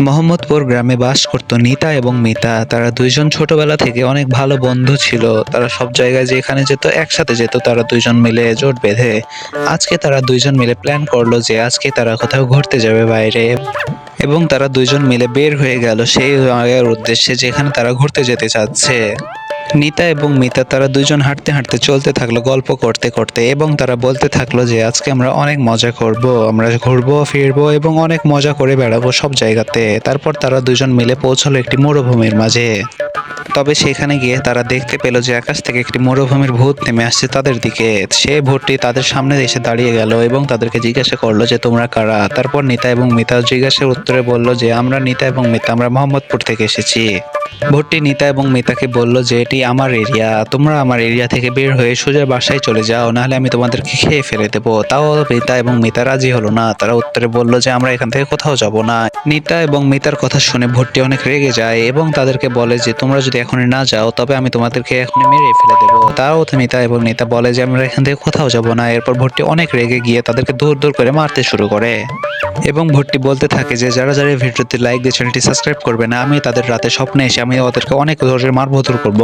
মোহাম্মদপুর গ্রামে বাস করত নিতা এবং মিতা। তারা দুইজন ছোটবেলা থেকে অনেক ভালো বন্ধু ছিল। তারা সব জায়গায় যেখানে যেত, একসাথে যেত, তারা দুইজন মিলে জোট বেঁধে। আজকে তারা দুইজন মিলে প্ল্যান করল যে আজকে তারা কোথাও ঘুরতে যাবে বাইরে। এবং তারা দুইজন মিলে বের হয়ে গেল সেই জায়গার উদ্দেশ্যে যেখানে তারা ঘুরতে যেতে চাচ্ছে। নিতা এবং মিতা তারা দুজন হাঁটতে হাঁটতে চলতে থাকল, গল্প করতে করতে এবং তারা বলতে থাকল যে, আজকে আমরা অনেক মজা করব, আমরা ঘুরবো, ফিরবো এবং অনেক মজা করে বেড়াবো সব জায়গাতে। তারপর তারা দুজন মিলে পৌঁছলো একটি মরুভূমির মাঝে। তবে সেখানে গিয়ে তারা দেখতে পেল যে আকাশ থেকে একটি মরুভূমির ভূত নেমে আসছে তাদের দিকে। সে ভূতটি তাদের সামনে এসে দাঁড়িয়ে গেল এবং তাদেরকে জিজ্ঞাসা করল যে, তোমরা কারা? তারপর নিতা এবং মিতা জিজ্ঞাসার উত্তরে বলল যে, আমরা নিতা এবং মিতা, আমরা মোহাম্মদপুর থেকে এসেছি। ভুট্টি নিতা এবং মিতাকে বলল যে, এটি আমার এরিয়া, তোমরা আমার এরিয়া থেকে বের হয়ে সোজা বাসায় চলে যাও, নাহলে আমি তোমাদেরকে খেয়ে ফেলে দেবো। তাও মিতা এবং মিতা রাজি হলো না। তারা উত্তরে বলল যে, আমরা এখান থেকে কোথাও যাব না। নিতা এবং মিতার কথা শুনে ভুট্টি অনেক রেগে যায় এবং তাদেরকে বলে যে, তোমরা যদি এখনই না যাও, তবে আমি তোমাদেরকে এখনই মেরে ফেলে দেবো। তাও মিতা এবং নেতা বলে যে আমরা এখান থেকে কোথাও যাব না। এরপর ভর্তি অনেক রেগে গিয়ে তাদেরকে দূর দূর করে মারতে শুরু করে। এবং ভর্তি বলতে থাকে যে, যারা যারা ভিডিওতে লাইক দিয়ে চ্যানেলটি সাবস্ক্রাইব করবে না, আমি তাদের রাতে স্বপ্নে এসে আমি ওদেরকে অনেক ধরনের মারবো করব।